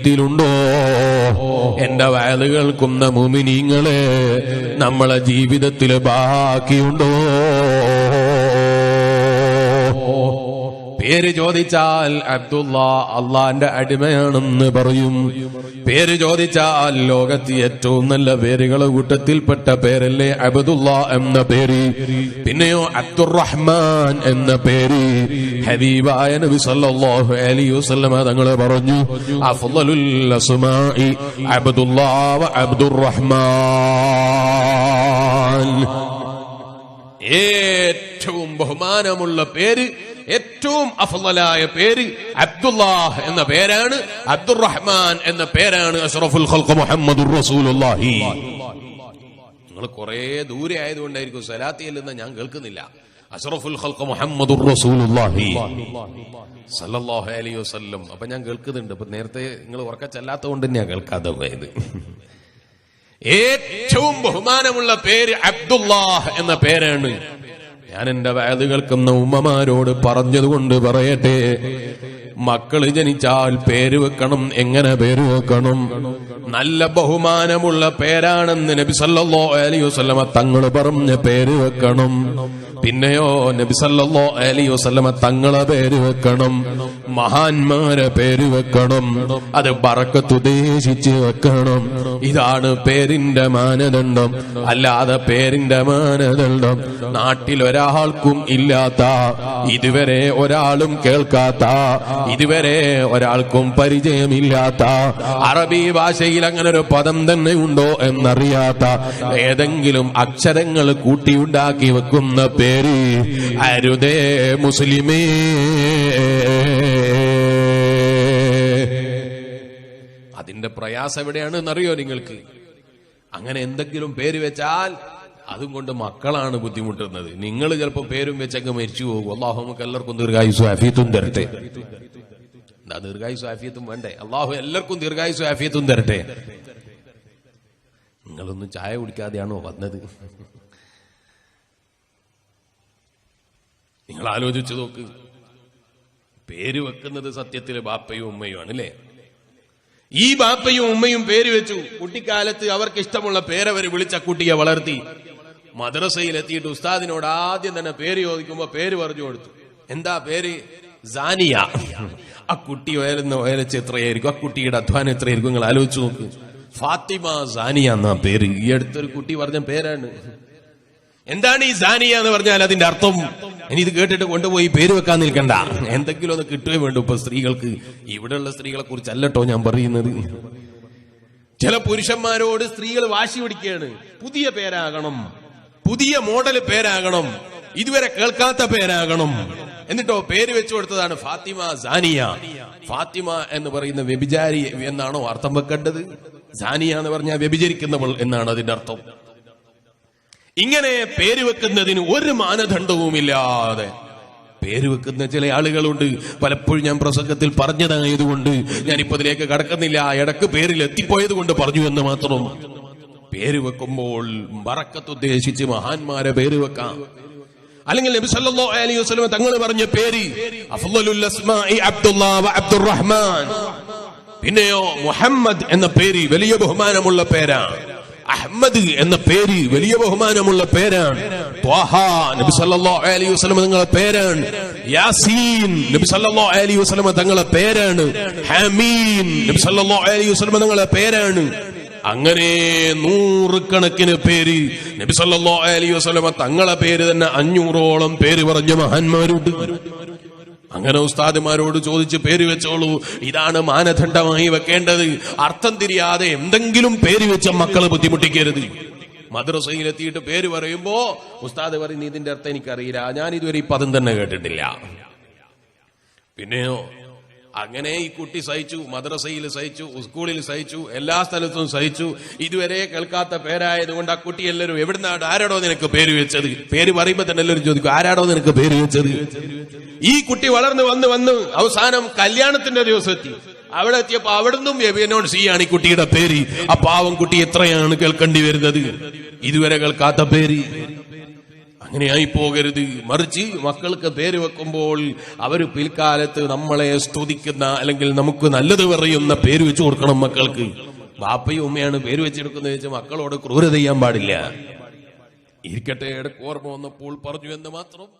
ത്തിലുണ്ടോ? എന്റെ വയത് കേൾക്കുന്ന മുമിനീങ്ങളെ നമ്മളെ ജീവിതത്തിൽ ബാക്കിയുണ്ടോ? പേര് ചോദിച്ചാൽ അബ്ദുള്ള അള്ളാന്റെ അടിമയാണെന്ന് പറയും. പേര് ചോദിച്ചാൽ ലോകത്ത് ഏറ്റവും നല്ല പേരുകളെ കൂട്ടത്തിൽപ്പെട്ട പേരല്ലേ അബ്ദുള്ള എന്ന പേര്. പിന്നെയോ അബ്ദുറഹ്മാൻ എന്ന പേര്. ഹബീബായ നബി സല്ലല്ലാഹു അലൈഹി വസല്ലമ തങ്ങൾ പറഞ്ഞു അഫ്ളലുൽ അസ്മാഇ അബ്ദുള്ള വ അബ്ദുറഹ്മാൻ. ഏറ്റവും ബഹുമാനമുള്ള പേര് ഏറ്റവും അഫലായ പേര് അബ്ദുല്ലാഹ് എന്ന പേരാണ്. അബ്ദുറഹ്മാൻ എന്ന പേരാണ് അഷ്റഫുൽ ഖൽഖ് മുഹമ്മദുർ റസൂലുള്ളാഹി. നിങ്ങൾ കുറെ ദൂരെ ആയതുകൊണ്ടായിരിക്കും സലാത്തി അല്ലെന്ന് ഞാൻ കേൾക്കുന്നില്ല. അഷ്റഫുൽ ഖൽഖ് മുഹമ്മദുർ റസൂലുള്ളാഹി. അലൈഹി വസല്ലം. അപ്പൊ ഞാൻ കേൾക്കുന്നുണ്ട്. അപ്പൊ നേരത്തെ നിങ്ങൾ ഉറക്കച്ചല്ലാത്ത കൊണ്ട് തന്നെയാ കേൾക്കാതെ പോയത്. ഏറ്റവും ബഹുമാനമുള്ള പേര് അബ്ദുല്ലാഹ് എന്ന പേരാണ്. ഞാൻ എന്റെ വയലുകൾക്കുന്ന ഉമ്മമാരോട് പറഞ്ഞതുകൊണ്ട് പറയട്ടെ. മക്കൾ ജനിച്ചാൽ പേര് വെക്കണം. എങ്ങനെ പേര് വെക്കണം? നല്ല ബഹുമാനമുള്ള പേരാണെന്ന് നബി സല്ലല്ലാഹു അലൈഹി വസല്ലമ തങ്ങൾ പറഞ്ഞ പേര് വെക്കണം. പിന്നെയോ നബി സല്ലല്ലാഹു അലൈഹി വസല്ലമ തങ്ങളെ പേര് വെക്കണം. മഹാന്മാരെ പേര് വെക്കണം. അത് പറക്കത്തുദ്ദേശിച്ച് വെക്കണം. ഇതാണ് പേരിന്റെ മാനദണ്ഡം. അല്ലാതെ പേരിന്റെ മാനദണ്ഡം നാട്ടിൽ ഒരാൾക്കും ഇല്ലാത്ത ഇതുവരെ ഒരാളും കേൾക്കാത്ത ഇതുവരെ ഒരാൾക്കും പരിചയമില്ലാത്ത അറബി ഭാഷയിൽ അങ്ങനെ ഒരു പദം തന്നെ ഉണ്ടോ എന്നറിയാത്ത ഏതെങ്കിലും അക്ഷരങ്ങൾ കൂട്ടിയുണ്ടാക്കി വെക്കുന്ന പേര് അരുതേ മുസ്ലിമേ. അതിന്റെ പ്രയാസം എവിടെയാണ് എന്നറിയോ നിങ്ങൾക്ക്? അങ്ങനെ എന്തെങ്കിലും പേര് വെച്ചാൽ അതും കൊണ്ട് മക്കളാണ് ബുദ്ധിമുട്ടുന്നത്. നിങ്ങൾ ചിലപ്പോൾ പേരും വെച്ചങ്ങ് മരിച്ചു പോകും. അള്ളാഹു നമുക്ക് എല്ലാവർക്കും ദീർഘായുസും അഫീത്തും തരട്ടെ. എന്താ ദീർഘായുസ് ആഫിയത്തും വേണ്ടേ? അള്ളാഹു എല്ലാവർക്കും ദീർഘായുസ് ആഫിയത്തും തരട്ടെ. നിങ്ങളൊന്നും ചായ കുടിക്കാതെയാണോ വന്നത്? നിങ്ങൾ ആലോചിച്ചു നോക്ക്. പേര് വെക്കുന്നത് സത്യത്തിൽ ബാപ്പയും ഉമ്മയും ആണ് അല്ലേ ഈ ബാപ്പയും ഉമ്മയും പേര് വെച്ചു. കുട്ടിക്കാലത്ത് അവർക്ക് ഇഷ്ടമുള്ള പേരവർ വിളിച്ച കുട്ടിയെ വളർത്തി. മദ്രസയിൽ എത്തിയിട്ട് ഉസ്താദിനോട് ആദ്യം തന്നെ പേര് ചോദിക്കുമ്പോ പേര് പറഞ്ഞു കൊടുത്തു. എന്താ പേര്? സാനിയ. ആ കുട്ടി ഉയരുന്ന ഉയരച്ച് എത്രയായിരിക്കും? ആ കുട്ടിയുടെ അധ്വാനം എത്രയായിരിക്കും? നിങ്ങൾ ആലോചിച്ച് നോക്ക്. ഫാത്തിമ സാനിയ എന്നാ പേര്. ഈ അടുത്തൊരു കുട്ടി പറഞ്ഞ പേരാണ്. എന്താണ് ഈ സാനിയ എന്ന് പറഞ്ഞാൽ അതിന്റെ അർത്ഥം? ഇനി ഇത് കേട്ടിട്ട് കൊണ്ടുപോയി പേര് വെക്കാൻ നിൽക്കണ്ട. എന്തെങ്കിലും ഒന്ന് കിട്ടുകയും വേണ്ടു ഇപ്പൊ സ്ത്രീകൾക്ക്. ഇവിടെയുള്ള സ്ത്രീകളെ കുറിച്ചല്ലട്ടോ ഞാൻ പറയുന്നത്. ചില പുരുഷന്മാരോട് സ്ത്രീകൾ വാശി പിടിക്കുകയാണ്. പുതിയ പേരാകണം. പുതിയ മോഡൽ പേരാകണം. ഇതുവരെ കേൾക്കാത്ത പേരാകണം. എന്നിട്ടോ പേര് വെച്ചു കൊടുത്തതാണ് ഫാത്തിമ സാനിയ. ഫാത്തിമ എന്ന് പറയുന്ന വ്യഭിചാരി എന്നാണോ അർത്ഥം വെക്കേണ്ടത്? സാനിയ എന്ന് പറഞ്ഞാൽ വ്യഭിചരിക്കുന്നവൾ എന്നാണ് അതിന്റെ അർത്ഥം. ഇങ്ങനെ പേര് വെക്കുന്നതിന് ഒരു മാനദണ്ഡവുമില്ലാതെ പേര് വെക്കുന്ന ചില ആളുകളുണ്ട്. പലപ്പോഴും ഞാൻ പ്രസംഗത്തിൽ പറഞ്ഞതായതുകൊണ്ട് ഞാനിപ്പോ ഇതിലേക്ക് കടക്കുന്നില്ല. ഇടയ്ക്ക് പേരിൽ എത്തിപ്പോയത് കൊണ്ട് പറഞ്ഞു എന്ന് മാത്രം. പേര് വെക്കുമ്പോൾ മറക്കത്തുദ്ദേശിച്ച് മഹാന്മാരെ പേര് വെക്കാം. അല്ലെങ്കിൽ നബി സല്ലല്ലാഹു അലൈഹി വസല്ലം തങ്ങൾ പറഞ്ഞ പേര് അഫ്ളലുൽ അസ്മാഇ അബ്ദുല്ലാ വ അബ്ദുറഹ്മാൻ. പിന്നെയോ മുഹമ്മദ് എന്ന പേര് വലിയ ബഹുമാനമുള്ള പേരാണ്. അഹമ്മദ് എന്ന പേര് വലിയ ബഹുമാനമുള്ള പേരാണ്. നബി സല്ലല്ലാഹു അലൈഹി വസല്ലം തങ്ങളുടെ പേരാണ്. യാസീൻ നബി സല്ലല്ലാഹു അലൈഹി വസല്ലം തങ്ങളെ പേരാണ്. ഹമീൻ നബി സല്ലല്ലാഹു അലൈഹി വസല്ലം തങ്ങളുടെ പേരാണ്. അങ്ങനെ നൂറുകണക്കിന് പേര് നബി സല്ലല്ലാഹു അലൈഹി വസല്ലം തങ്ങളെ പേര് തന്നെ അഞ്ഞൂറോളം പേര് പറഞ്ഞ മഹാന്മാരുണ്ട്. അങ്ങനെ ഉസ്താദിമാരോട് ചോദിച്ച് പേര് വെച്ചോളൂ. ഇതാണ് മാനദണ്ഡമായി വെക്കേണ്ടത്. അർത്ഥം തിരിയാതെ എന്തെങ്കിലും പേര് വെച്ച മക്കളെ ബുദ്ധിമുട്ടിക്കരുത്. മദ്രസയിലെത്തിയിട്ട് പേര് പറയുമ്പോ ഉസ്താദ് പറയുന്ന ഇതിന്റെ അർത്ഥം എനിക്കറിയില്ല. ഞാൻ ഇതുവരെ ഈ പദം തന്നെ കേട്ടിട്ടില്ല. പിന്നെയോ അങ്ങനെ ഈ കുട്ടി സഹിച്ചു മദ്രസയിൽ സഹിച്ചു സ്കൂളിൽ സഹിച്ചു എല്ലാ സ്ഥലത്തും സഹിച്ചു. ഇതുവരെ കേൾക്കാത്ത പേരായതുകൊണ്ട് ആ കുട്ടി എല്ലാവരും എവിടുന്നാണ് ആരാടോ നിനക്ക് പേര് വെച്ചത്? പേര് പറയുമ്പോ തന്നെ എല്ലാവരും ചോദിക്കും ആരാടോ നിനക്ക് പേര് വെച്ചത്? ഈ കുട്ടി വളർന്ന് വന്ന് വന്ന് അവസാനം കല്യാണത്തിന്റെ ദിവസം എത്തി അവിടെ എത്തിയപ്പോ അവിടുന്നും എബിയനോട് സി ആണ് ഈ കുട്ടിയുടെ പേര്. ആ പാവം കുട്ടി എത്രയാണ് കേൾക്കേണ്ടി വരുന്നത്? ഇതുവരെ കേൾക്കാത്ത പേര്. അങ്ങനെയായി പോകരുത്. മറിച്ച് മക്കൾക്ക് പേര് വെക്കുമ്പോൾ അവർ പിൽക്കാലത്ത് നമ്മളെ സ്തുതിക്കുന്ന അല്ലെങ്കിൽ നമുക്ക് നല്ലത് പറയുന്ന പേര് വെച്ചു കൊടുക്കണം മക്കൾക്ക്. ബാപ്പയും ഉമ്മയാണ് പേര് വെച്ചെടുക്കുന്നത് വെച്ച് മക്കളോട് ക്രൂരത ചെയ്യാൻ പാടില്ല. ഇരിക്കട്ടെ ഓർമ്മ വന്നപ്പോൾ പറഞ്ഞു എന്ന് മാത്രം.